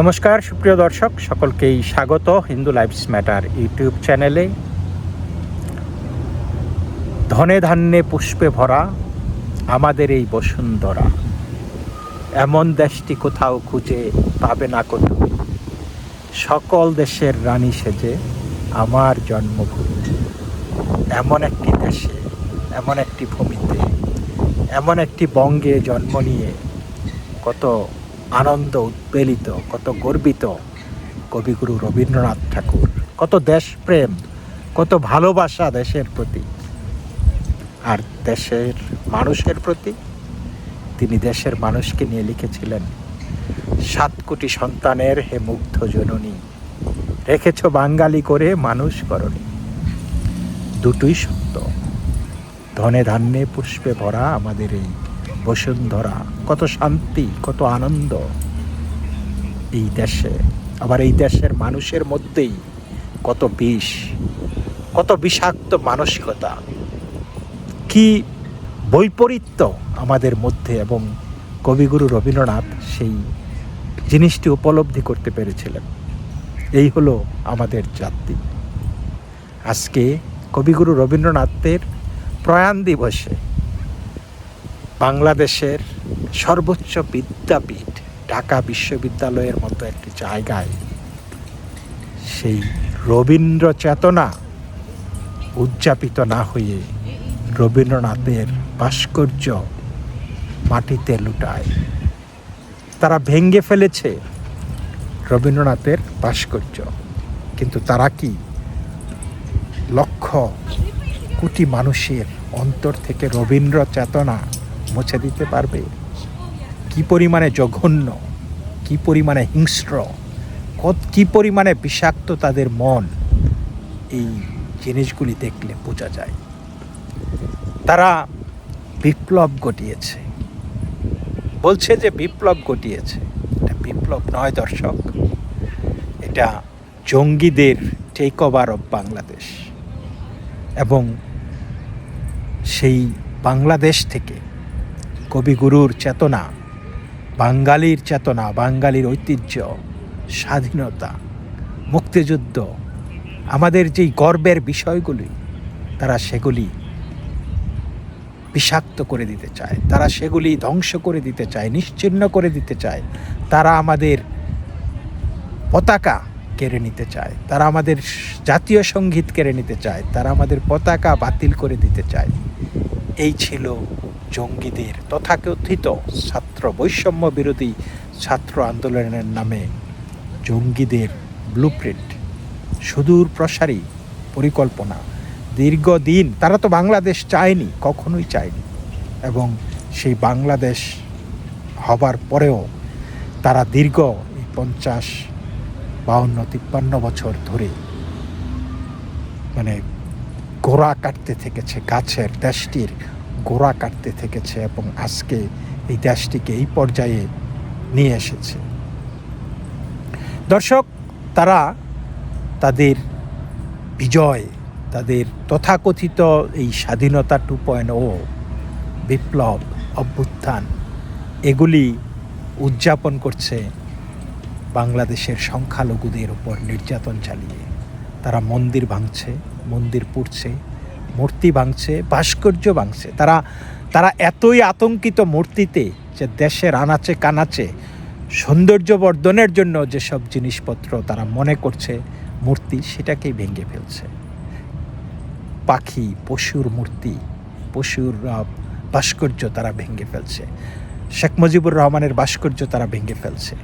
নমস্কার, সুপ্রিয় দর্শক, সকলকেই স্বাগত হিন্দু লাইফস ম্যাটার ইউটিউব চ্যানেলে। ধনে ধান্যে পুষ্পে ভরা আমাদের এই বসুন্ধরা। এমন দেশটি কোথাও খুঁজে পাবে না কোথাও। সকল দেশের রানী সেজে আমার জন্মভূমি। এমন একটি দেশে, এমন একটি ভূমিতে, এমন একটি বঙ্গে জন্ম নিয়ে কত আনন্দ উদ্বেলিত কত গর্বিত কবিগুরু রবীন্দ্রনাথ ঠাকুর। কত দেশপ্রেম, কত ভালোবাসা দেশের প্রতি। আর দেশের মানুষের প্রতি? তিনি দেশের মানুষকে নিয়ে লিখেছিলেন, সাত কোটি সন্তানের হে মুগ্ধ জননী, রেখেছ বাঙালি করে মানুষ করণী। দুটোই সত্য। ধনে ধান্যে পুষ্পে ভরা আমাদের এই বসুন্ধরা, কত শান্তি, কত আনন্দ। এই দেশে, আবার এই দেশের মানুষের মধ্যেই কত বিষ, কত বিষাক্ত মানসিকতা। কি বৈপরীত্য আমাদের মধ্যে এবং কবিগুরু রবীন্দ্রনাথ সেই জিনিসটি উপলব্ধি করতে পেরেছিলেন। এই হলো আমাদের জাতি। আজকে কবিগুরু রবীন্দ্রনাথের প্রয়াণ দিবসে বাংলাদেশের সর্বোচ্চ বিদ্যাপীঠ ঢাকা বিশ্ববিদ্যালয়ের মতো একটি জায়গায়। সেই রবীন্দ্র চেতনা উদযাপিত না হয়ে রবীন্দ্রনাথের ভাস্কর্য মাটিতে লুটায়। তারা ভেঙ্গে ফেলেছে রবীন্দ্রনাথের ভাস্কর্য। কিন্তু তারা কি লক্ষ কোটি মানুষের অন্তর থেকে রবীন্দ্র চেতনা মুছে দিতে পারবে? কি পরিমাণে জঘন্য, কি পরিমাণে হিংস্র, কত, কি পরিমাণে বিষাক্ত তাদের মন? এই জিনিসগুলি দেখলে বোঝা যায়। তারা বিপ্লব ঘটিয়েছে। বলছে যে বিপ্লব ঘটিয়েছে। এটা বিপ্লব নয় দর্শক। এটা জঙ্গিদের টেক ওভার অফ বাংলাদেশ। এবং সেই বাংলাদেশ থেকে কবিগুরুর চেতনা, বাঙালির চেতনা, বাঙালির ঐতিহ্য, স্বাধীনতা, মুক্তিযুদ্ধ, আমাদের যেই গর্বের বিষয়গুলি, তারা সেগুলি বিষাক্ত করে দিতে চায়, তারা সেগুলি ধ্বংস করে দিতে চায় নিশ্চিহ্ন করে দিতে চায়, তারা আমাদের পতাকা কেড়ে নিতে চায়, তারা আমাদের জাতীয় সংগীত কেড়ে নিতে চায়, তারা আমাদের পতাকা বাতিল করে দিতে চায়। এই ছিল জঙ্গিদের তথাকথিত ছাত্র বৈষম্য বিরোধী ছাত্র আন্দোলনের নামে জঙ্গিদের ব্লুপ্রিন্ট সুদূর প্রসারী পরিকল্পনা। দীর্ঘদিন তারা তো বাংলাদেশ চায়নি, কখনোই চায়নি। এবং সেই বাংলাদেশ হবার পরেও তারা দীর্ঘ পঞ্চাশ, বাউন্ন, তিপ্পান্ন বছর ধরে মানে গোড়া কাটতে থেকেছে গাছের দেশটির গোড়া কাটতে থেকেছে এবং আজকে এই দেশটিকে এই পর্যায়ে নিয়ে এসেছে। দর্শক, তারা তাদের বিজয়, তাদের তথাকথিত এই স্বাধীনতা টু পয়েন্ট ও বিপ্লব, অভ্যুত্থান, এগুলি উদযাপন করছে বাংলাদেশের সংখ্যালঘুদের উপর নির্যাতন চালিয়ে। তারা মন্দির ভাঙছে, মন্দির পুড়ছে মূর্তি ভাঙছে, ভাস্কর্য ভাঙছে। তারা তারা এতই আতঙ্কিত মূর্তিতে যে দেশের আনাচে কানাচে সৌন্দর্য বর্ধনের জন্য যেসব জিনিসপত্র তারা মনে করছে, মূর্তি সেটাকেই ভেঙে ফেলছে। পাখি, পশুর মূর্তি, পশুর ভাস্কর্য তারা ভেঙে ফেলছে। শেখ মুজিবুর রহমানের ভাস্কর্য তারা ভেঙে ফেলছে।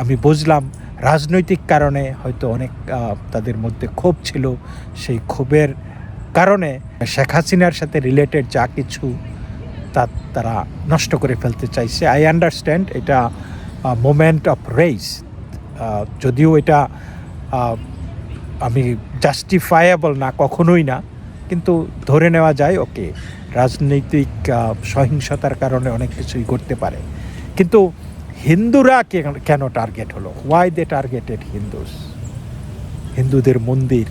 আমি বুঝলাম রাজনৈতিক কারণে হয়তো অনেক তাদের মধ্যে ক্ষোভ ছিল, সেই ক্ষোভের কারণে শেখ হাসিনার সাথে রিলেটেড যা কিছু তা তারা নষ্ট করে ফেলতে চাইছে। আই আন্ডারস্ট্যান্ড এটা মোমেন্ট অফ রেইস যদিও এটা আমি জাস্টিফায়াবল না, কখনোই না, কিন্তু ধরে নেওয়া যায় ওকে রাজনৈতিক সহিংসতার কারণে অনেক কিছুই করতে পারে। কিন্তু হিন্দুরা কেন টার্গেট হলো? ওয়াই দে টার্গেটেড হিন্দুস হিন্দুদের মন্দির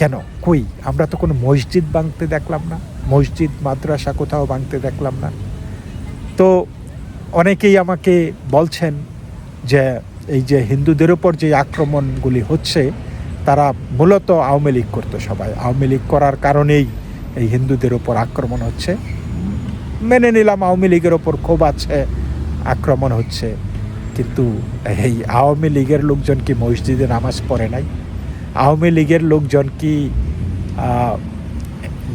কেন? কই? আমরা তো কোনো মসজিদ ভাঙতে দেখলাম না, মসজিদ, মাদ্রাসা কোথাও ভাঙতে দেখলাম না। তো অনেকেই আমাকে বলছেন যে এই যে হিন্দুদের উপর যে আক্রমণগুলি হচ্ছে, তারা মূলত আওয়ামী লীগ করতো সবাই। আওয়ামী লীগ করার কারণেই এই হিন্দুদের উপর আক্রমণ হচ্ছে। মেনে নিলাম আওয়ামী লীগের ওপর ক্ষোভ আছে আক্রমণ হচ্ছে, কিন্তু এই আওয়ামী লীগের লোকজন কি মসজিদে নামাজ পড়ে নাই? আওয়ামী লীগের লোকজন কি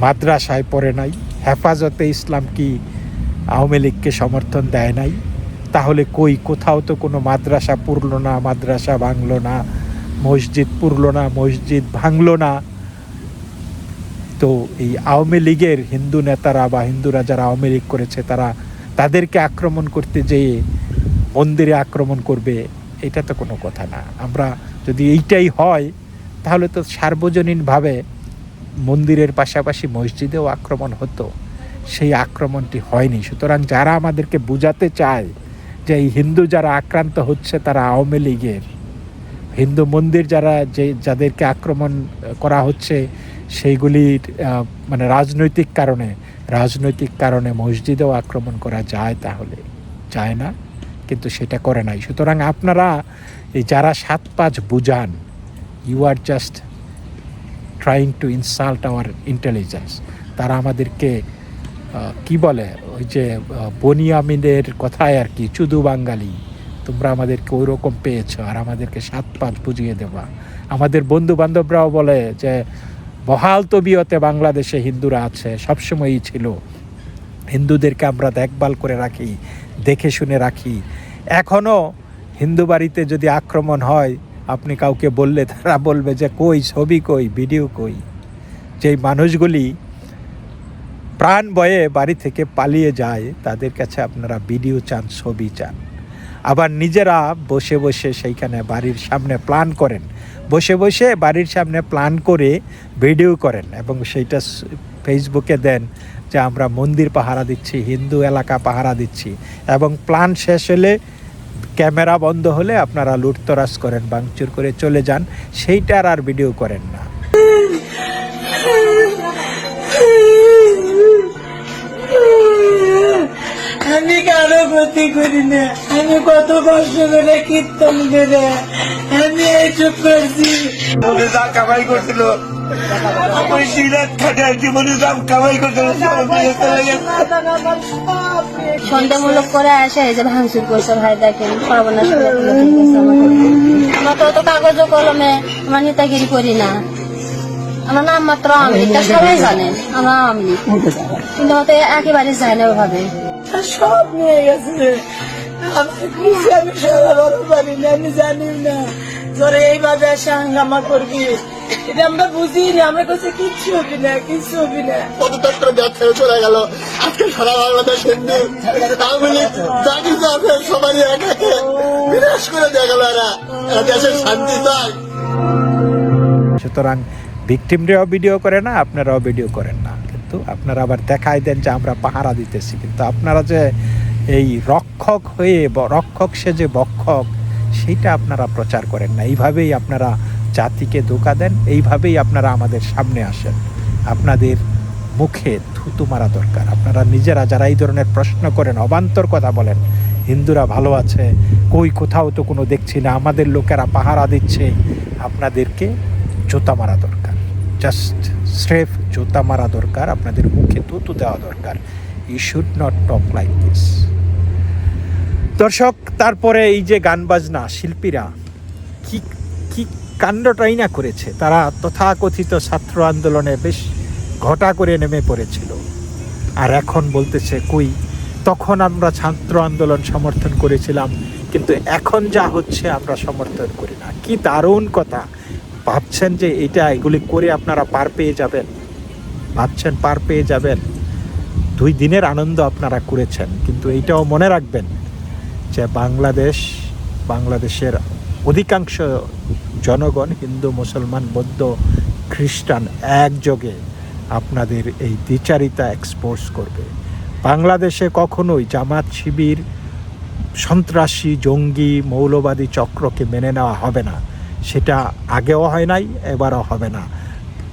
মাদ্রাসায় পড়ে নাই, হেফাজতে ইসলাম কি আওয়ামী লীগকে সমর্থন দেয় নাই? তাহলে কই, কোথাও তো কোনো মাদ্রাসা পুরলো না, মাদ্রাসা ভাঙলো না, মসজিদ পুরলো না, মসজিদ ভাঙলো না। তো এই আওয়ামী লীগের হিন্দু নেতারা বা হিন্দুরা যারা আওয়ামী লীগ করেছে, তারা তাদেরকে আক্রমণ করতে যেয়ে মন্দিরে আক্রমণ করবে, এটা তো কোনো কথা না। আমরা যদি এইটাই হয়, তাহলে তো সার্বজনীনভাবে মন্দিরের পাশাপাশি মসজিদেও আক্রমণ হতো। সেই আক্রমণটি হয়নি। সুতরাং যারা আমাদেরকে বুঝাতে চায় যে এই হিন্দু যারা আক্রান্ত হচ্ছে, তারা আওয়ামী লীগের। হিন্দু মন্দির যারা, যে যাদেরকে আক্রমণ করা হচ্ছে সেইগুলির মানে রাজনৈতিক কারণে রাজনৈতিক কারণে মসজিদেও আক্রমণ করা যায় তাহলে। যায় না, কিন্তু সেটা করে নাই। সুতরাং আপনারা এই যারা সাত পাঁচ বুঝান you are just trying to insult our intelligence তারা আমাদেরকে কি বলে, ওই যে বনিয়ামিনের কথায় আর কি, চুদু বাঙালি, তোমরা আমাদেরকে ওই রকম পেয়েছ আর আমাদেরকে সাত পাঁচ বুঝিয়ে দেবা। আমাদের বন্ধু বান্ধবরাও বলে যে, বহাল তবিয়তে বাংলাদেশে হিন্দুরা আছে, সবসময়ই ছিল। হিন্দুদেরকে আমরা দেখভাল করে রাখি, দেখে শুনে রাখি। এখনও হিন্দু বাড়িতে যদি আক্রমণ হয় আপনি কাউকে বললে তারা বলবে যে কই, ছবি কই, ভিডিও কই? যেই মানুষগুলি প্রাণ বয়ে বাড়ি থেকে পালিয়ে যায়, তাদের কাছে আপনারা ভিডিও চান, ছবি চান। আবার নিজেরা বসে বসে সেইখানে বাড়ির সামনে প্ল্যান করেন। বসে বসে বাড়ির সামনে প্ল্যান করে ভিডিও করেন এবং সেইটা ফেসবুকে দেন যে আমরা মন্দির পাহারা দিচ্ছি, হিন্দু এলাকা পাহারা দিচ্ছি এবং প্ল্যান শেষ হলে ক্যামেরা বন্ধ হলে আপনারা লুটতরাজ করেন বাংচুর করে চলে যান। সেইটার আর ভিডিও করেন না। আমি কারও ক্ষতি করি না। আমি কত কষ্ট করে কীর্তন করে। আমি এই চুপ করছি। কামাই করছিল সন্দেহমূলক করে আসে যে ভাঙচুর করছে ভাই, দেখেন, সর্বনাশ তো কাগজ কলমে নেতাগিরি করি না। আমার নাম মাত্র তা সবাই আমরা লীগ কিন্তু হয়তো একেবারে ওভাবে। সব নিয়ে গেছে। আমি না, আমি জানি না। তোর এইভাবে এসে হাঙ্গামা করবি? এটা আমরা বুঝি না আমরা কাছে কিচ্ছু হবি না কিচ্ছু হবি না। চলে গেল। আজকে সারা বাংলাদেশ হিন্দু আওয়ামী লীগ যা কিছু আছে সবারই এক বিনাশ করে দিয়ে গেল এরা। এরা দেশের শান্তি চায়। সুতরাং ভিকটিমরাও ভিডিও করে না আপনারাও ভিডিও করেন না। কিন্তু আপনারা আবার দেখাই দেন যে আমরা পাহারা দিতেছি। কিন্তু আপনারা যে এই রক্ষক হয়ে রক্ষক সে যে বক্ষক সেইটা আপনারা প্রচার করেন না। এইভাবেই আপনারা জাতিকে ধোকা দেন, এইভাবেই আপনারা আমাদের সামনে আসেন। আপনাদের মুখে থুতু মারা দরকার। আপনারা নিজেরা যারা এই ধরনের প্রশ্ন করেন, অবান্তর কথা বলেন, হিন্দুরা ভালো আছে, কই কোথাও তো কোনো দেখছি না, আমাদের লোকেরা পাহারা দিচ্ছে। আপনাদেরকে জুতা মারা দরকার। জাস্ট স্রেফ জুতা মারা দরকার, আপনাদের মুখে থুতু দেওয়া দরকার। You should not talk like this দর্শক, তারপরে এই যে গান বাজনা, শিল্পীরা কি কি কাণ্ডটাই না করেছে? তারা তথাকথিত ছাত্র আন্দোলনে বেশ ঘটা করে নেমে পড়েছিল। আর এখন বলতেছে, কই, তখন আমরা ছাত্র আন্দোলন সমর্থন করেছিলাম, কিন্তু এখন যা হচ্ছে আমরা সমর্থন করি না। কি দারুণ কথা। ভাবছেন যে এটা এগুলি করে আপনারা পার পেয়ে যাবেন? ভাবছেন পার পেয়ে যাবেন? দুই দিনের আনন্দ আপনারা করেছেন, কিন্তু এইটাও মনে রাখবেন যে বাংলাদেশ, বাংলাদেশের অধিকাংশ জনগণ হিন্দু, মুসলমান, বৌদ্ধ, খ্রিস্টান একযোগে আপনাদের এই দ্বিচারিতা এক্সপোর্স করবে। বাংলাদেশে কখনোই জামাত শিবির, সন্ত্রাসী, জঙ্গি, মৌলবাদী চক্রকে মেনে নেওয়া হবে না। সেটা আগেও হয় নাই, এবারও হবে না।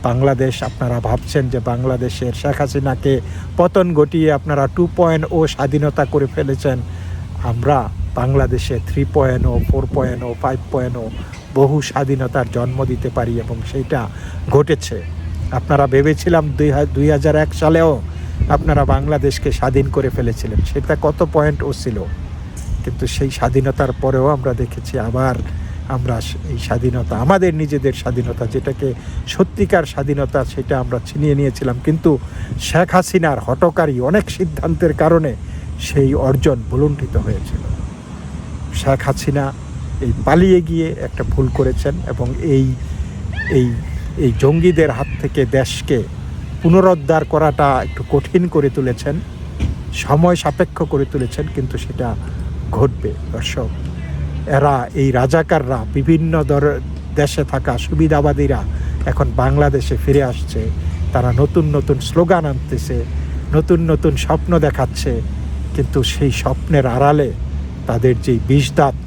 বাংলাদেশ, আপনারা ভাবছেন যে বাংলাদেশের শেখ হাসিনাকে পতন ঘটিয়ে আপনারা টু পয়েন্ট ও স্বাধীনতা করে ফেলেছেন। আমরা বাংলাদেশে three point O four point O five point O বহু স্বাধীনতার জন্ম দিতে পারি এবং সেইটা ঘটেছে। আপনারা ভেবেছিলাম দুই দুই হাজার এক সালেও আপনারা বাংলাদেশকে স্বাধীন করে ফেলেছিলেন। সেটা কত পয়েন্ট ও ছিল। কিন্তু সেই স্বাধীনতার পরেও আমরা দেখেছি আবার আমরা এই স্বাধীনতা, আমাদের নিজেদের স্বাধীনতা, যেটাকে সত্যিকার স্বাধীনতা সেটা আমরা ছিনিয়ে নিয়েছিলাম। কিন্তু শেখ হাসিনার হটকারী অনেক সিদ্ধান্তের কারণে সেই অর্জন ভুলুণ্ঠিত হয়েছিল। শেখ হাসিনা এই পালিয়ে গিয়ে একটা ভুল করেছেন এবং এই এই এই জঙ্গিদের হাত থেকে দেশকে পুনরুদ্ধার করাটা একটু কঠিন করে তুলেছেন, সময় সাপেক্ষ করে তুলেছেন, কিন্তু সেটা ঘটবে। দর্শক, এরা, এই রাজাকাররা, বিভিন্ন দর, দেশে থাকা সুবিধাবাদীরা এখন বাংলাদেশে ফিরে আসছে। তারা নতুন নতুন স্লোগান আনতেছে, নতুন নতুন স্বপ্ন দেখাচ্ছে। কিন্তু সেই স্বপ্নের আড়ালে তাদের যেই বিষদাঁত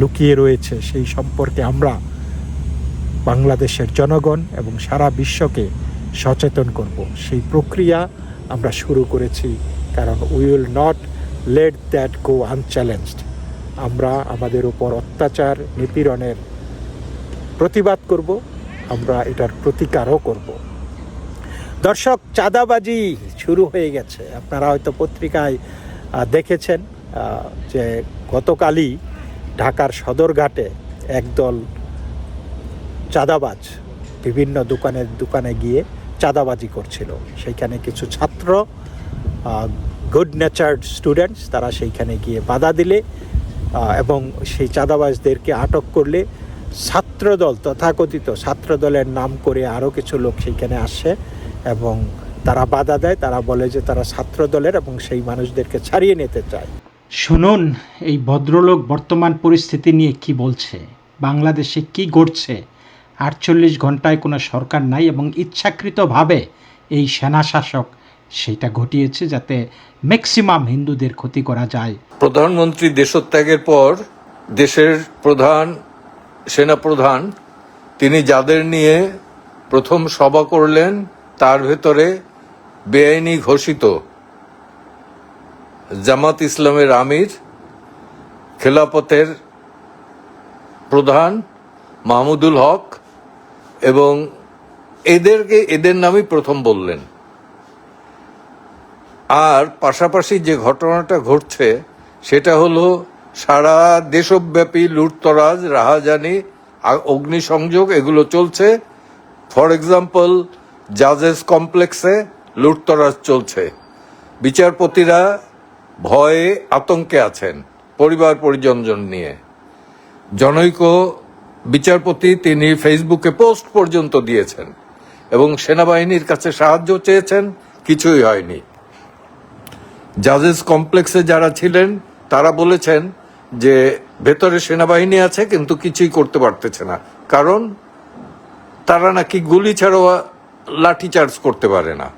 লুকিয়ে রয়েছে, সেই সম্পর্কে আমরা বাংলাদেশের জনগণ এবং সারা বিশ্বকে সচেতন করব। সেই প্রক্রিয়া আমরা শুরু করেছি কারণ we will not let that go unchallenged আমরা আমাদের উপর অত্যাচার, নিপীড়নের প্রতিবাদ করব, আমরা এটার প্রতিকারও করব। দর্শক, চাঁদাবাজি শুরু হয়ে গেছে। আপনারা হয়তো পত্রিকায় দেখেছেন যে গতকালই ঢাকার সদরঘাটে একদল চাঁদাবাজ বিভিন্ন দোকানে দোকানে গিয়ে চাঁদাবাজি করছিল। সেইখানে কিছু ছাত্র গুড নেচার্ড স্টুডেন্টস তারা সেইখানে গিয়ে বাধা দিলে এবং সেই চাঁদাবাজদেরকে আটক করলে ছাত্রদল, তথাকথিত ছাত্রদলের নাম করে আরও কিছু লোক সেইখানে আসে এবং তারা বাধা দেয় তারা বলে যে তারা ছাত্রদলের এবং সেই মানুষদেরকে ছাড়িয়ে নিতে চায়। শুনুন এই ভদ্রলোক বর্তমান পরিস্থিতি নিয়ে কি বলছে? বাংলাদেশে কি ঘটছে? আটচল্লিশ ঘন্টায় কোনো সরকার নাই এবং ইচ্ছাকৃতভাবে এই সেনা শাসক সেটা ঘটিয়েছে যাতে ম্যাক্সিমাম হিন্দুদের ক্ষতি করা যায়। প্রধানমন্ত্রী দেশত্যাগের পর দেশের প্রধান সেনাপ্রধান তিনি যাদের নিয়ে প্রথম সভা করলেন তার ভেতরে বেআইনি ঘোষিত জামাত ইসলামের আমির, খেলাপথের প্রধান মাহমুদুল হক এবং এদেরকে, এদের নামই প্রথম বললেন। আর পাশাপাশি যে ঘটনাটা ঘটছে, সেটা হলো সারা দেশব্যাপী লুটতরাজ, রাহাজানি অগ্নিসংযোগ, এগুলো চলছে। ফর এক্সাম্পল জাজেস কমপ্লেক্সে লুটতরাজ চলছে। বিচারপতিরা ভয়ে আতঙ্কে আছেন পরিবার পরিজনজন নিয়ে। জনৈক বিচারপতি তিনি ফেসবুকে পোস্ট পর্যন্ত দিয়েছেন এবং সেনাবাহিনীর কাছে সাহায্য চেয়েছেন, কিছুই হয়নি। জাজেস কমপ্লেক্সে যারা ছিলেন, তারা বলেছেন যে ভেতরে সেনাবাহিনী আছে কিন্তু কিছুই করতে পারতেছে না। কারণ তারা নাকি গুলি ছাড়াও লাঠি চার্জ করতে পারে না।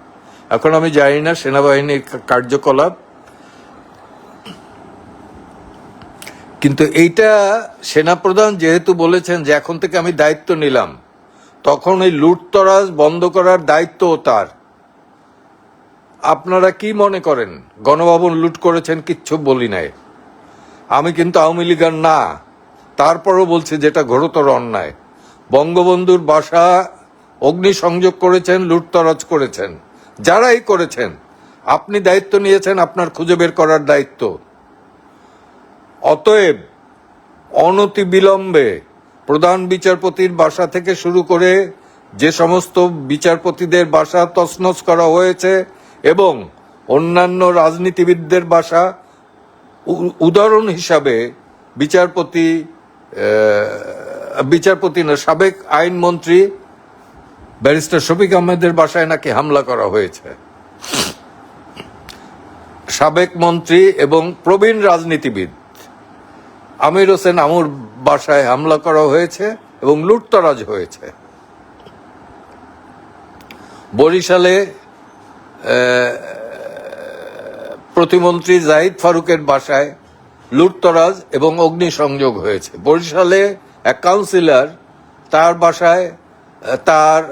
এখন আমি জানি না সেনাবাহিনীর কার্যকলাপ। কিন্তু এইটা সেনাপ্রধান যেহেতু বলেছেন যে এখন থেকে আমি দায়িত্ব নিলাম, তখন এই লুটতরাজ বন্ধ করার দায়িত্ব তার। আপনারা কি মনে করেন? গণভবন লুট করেছেন কিচ্ছু বলি নাই। আমি কিন্তু আওয়ামী লীগের না, তারপরও বলছি যেটা ঘোরতর অন্যায়। বঙ্গবন্ধুর বাসা অগ্নিসংযোগ করেছেন, লুটতরাজ করেছেন। যারাই করেছেন, আপনি দায়িত্ব নিয়েছেন, আপনার খুঁজে বের করার দায়িত্ব। অতএব অনতি বিলম্বে প্রধান বিচারপতির বাসা থেকে শুরু করে যে সমস্ত বিচারপতিদের বাসা তছনছ করা হয়েছে এবং অন্যান্য রাজনীতিবিদদের বাসা উদাহরণ হিসাবে বিচারপতি বিচারপতি না, সাবেক আইনমন্ত্রী ব্যারিস্টার শফিক আহমেদের বাসায় নাকি হামলা করা হয়েছে? সাবেক মন্ত্রী এবং প্রবীণ রাজনীতিবিদ আমির হোসেন আমুর বাসায় হামলা করা হয়েছে এবং লুটতরাজ হয়েছে। বরিশালে প্রতিমন্ত্রী জাহিদ ফারুকের বাসায় লুটতরাজ এবং অগ্নিসংযোগ হয়েছে। বরিশালে এক কাউন্সিলর তার বাসায় তার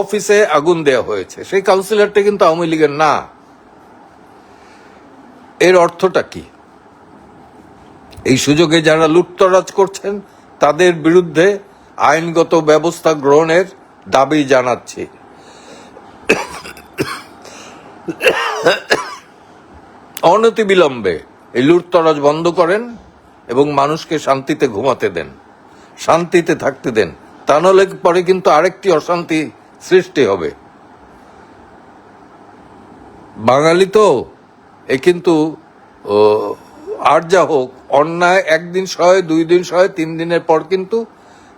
অফিসে আগুন দেওয়া হয়েছে। সেই কাউন্সিলরটা কিন্তু আওয়ামী লীগের না। এর অর্থটা কি? এই সুযোগে যারা লুটতরাজ করছেন, তাদের বিরুদ্ধে আইনগত ব্যবস্থা গ্রহণের দাবি জানাচ্ছি। অনতিবিলম্বে এই লুটতরাজ বন্ধ করেন এবং মানুষকে শান্তিতে ঘুমাতে দেন। শান্তিতে থাকতে দেন। তা নাহলে পরে কিন্তু আরেকটি অশান্তি সৃষ্টি হবে। বাঙালি তো, এ কিন্তু আর যা হোক, অন্যায় একদিন সয় দুই দিন সয় তিন দিনের পর কিন্তু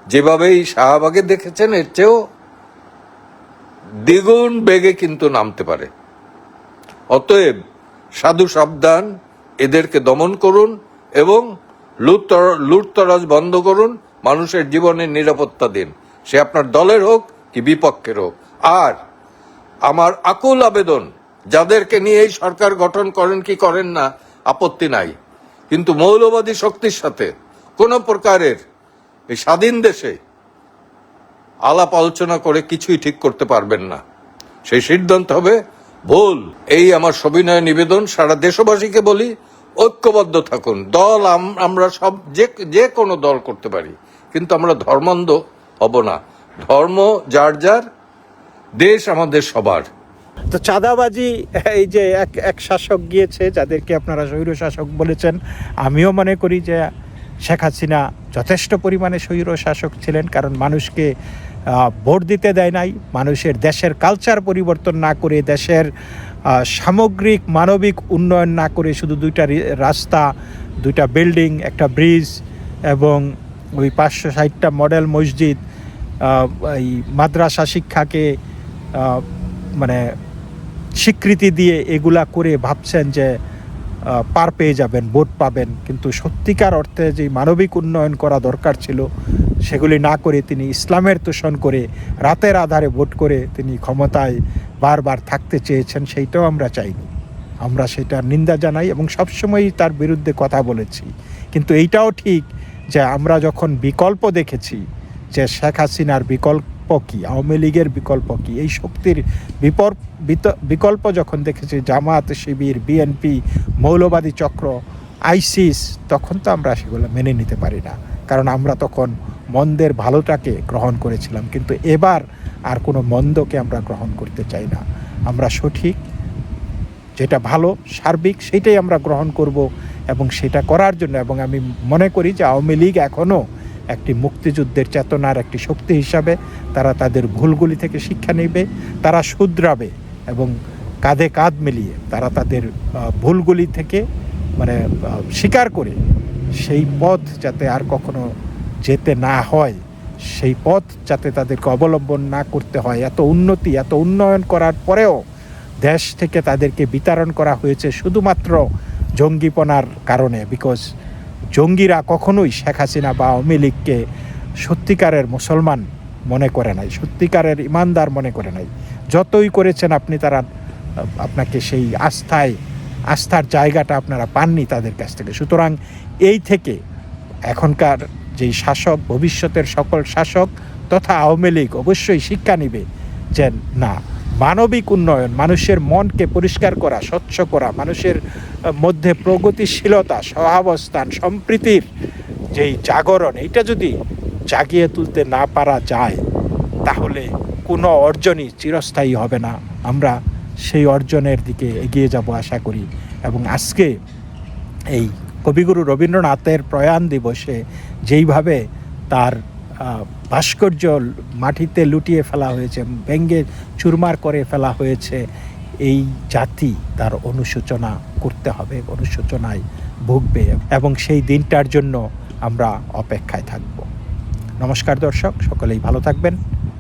যেভাবে এই শাহবাগে দেখেছেন, এর চেয়েও দ্বিগুণ বেগে কিন্তু নামতে পারে। অতএব সাধু সাবধান, এদেরকে দমন করুন এবং লুটতর- লুটতরাজ বন্ধ করুন, মানুষের জীবনের নিরাপত্তা দিন। সে আপনার দলের হোক কি বিপক্ষের হোক আর আমার আকুল আবেদন, যাদেরকে নিয়ে এই সরকার গঠন করেন কি করেন না, আপত্তি নাই। কিন্তু মৌলবাদী শক্তির সাথে কোন প্রকারের এই স্বাধীন দেশে আলাপ আলোচনা করে কিছুই ঠিক করতে পারবেন না। সেই সিদ্ধান্ত হবে, ভুল, এই আমার সবিনয় নিবেদন, সারা দেশবাসীকে বলি, ঐক্যবদ্ধ থাকুন। দল আম- আমরা সব যে যে কোনো দল করতে পারি, কিন্তু আমরা ধর্মান্ধ হব না। ধর্ম, যার যার, দেশ আমাদের সবার। তো চাঁদাবাজি, এই যে এক এক শাসক গিয়েছে, যাদেরকে আপনারা স্বৈর শাসক বলেছেন, আমিও মনে করি যে শেখ হাসিনা যথেষ্ট পরিমাণে স্বৈর শাসক ছিলেন, কারণ মানুষকে ভোট দিতে দেয় নাই, মানুষের দেশের কালচার পরিবর্তন না করে, দেশের সামগ্রিক মানবিক উন্নয়ন না করে শুধু দুইটা রাস্তা, দুইটা বিল্ডিং একটা ব্রিজ এবং ওই পাঁচশো ষাটটা মডেল মসজিদ এই মাদ্রাসা শিক্ষাকে মানে স্বীকৃতি দিয়ে এগুলা করে ভাবছেন যে পার পেয়ে যাবেন, ভোট পাবেন। কিন্তু সত্যিকার অর্থে যে মানবিক উন্নয়ন করা দরকার ছিল, সেগুলি না করে তিনি ইসলামের তোষণ করে রাতের আধারে ভোট করে তিনি ক্ষমতায় বারবার থাকতে চেয়েছেন, সেইটাও আমরা চাইনি। আমরা সেটার নিন্দা জানাই এবং সবসময়ই তার বিরুদ্ধে কথা বলেছি। কিন্তু এইটাও ঠিক যে আমরা যখন বিকল্প দেখেছি যে শেখ হাসিনার বিকল্প কী, আওয়ামী লীগের বিকল্প কি? এই শক্তির বিকল্প যখন দেখেছি, জামাত শিবির বিএনপি মৌলবাদী চক্র, আইসিস, তখন তো আমরা সেগুলো মেনে নিতে পারি না। কারণ আমরা তখন মন্দের ভালোটাকে গ্রহণ করেছিলাম, কিন্তু এবার আর কোনো মন্দকে আমরা গ্রহণ করতে চাই না। আমরা সঠিক, যেটা ভালো, সার্বিক, সেটাই আমরা গ্রহণ করব এবং সেটা করার জন্য এবং আমি মনে করি যে আওয়ামী লীগ এখনও একটি মুক্তিযুদ্ধের চেতনার একটি শক্তি হিসাবে তারা তাদের ভুলগুলি থেকে শিক্ষা নেবে, তারা শুধরাবে এবং কাঁধে কাঁধ মিলিয়ে তারা তাদের ভুলগুলি থেকে মানে স্বীকার করে সেই পথ যাতে আর কখনো যেতে না হয়, সেই পথ যাতে তাদেরকে অবলম্বন না করতে হয়। এত উন্নতি, এত উন্নয়ন করার পরেও দেশ থেকে তাদেরকে বিতরণ করা হয়েছে শুধুমাত্র জঙ্গিপনার কারণে বিকজ জঙ্গিরা কখনোই শেখ হাসিনা বা আওয়ামী লীগকে সত্যিকারের মুসলমান মনে করে নাই, সত্যিকারের ইমানদার মনে করে নাই। যতই করেছেন আপনি তারা, আপনাকে সেই আস্থায়, আস্থার জায়গাটা আপনারা পাননি তাদের কাছ থেকে। সুতরাং এই থেকে এখনকার যেই শাসক, ভবিষ্যতের সকল শাসক তথা আওয়ামী লীগ অবশ্যই শিক্ষা নিবে যে না মানবিক উন্নয়ন, মানুষের মনকে পরিষ্কার করা, স্বচ্ছ করা, মানুষের মধ্যে প্রগতিশীলতা, সহাবস্থান, সম্প্রীতির যেই জাগরণ, এইটা যদি জাগিয়ে তুলতে না পারা যায়, তাহলে কোনো অর্জনই চিরস্থায়ী হবে না। আমরা সেই অর্জনের দিকে এগিয়ে যাব আশা করি এবং আজকে এই কবিগুরু রবীন্দ্রনাথের প্রয়াণ দিবসে যেইভাবে তার ভাস্কর্য মাটিতে লুটিয়ে ফেলা হয়েছে, ব্যঙ্গে চুরমার করে ফেলা হয়েছে। এই জাতি তার অনুশোচনা করতে হবে অনুশোচনায় ভুগবে, এবং সেই দিনটার জন্য আমরা অপেক্ষায় থাকব। নমস্কার দর্শক, সকলেই ভালো থাকবেন।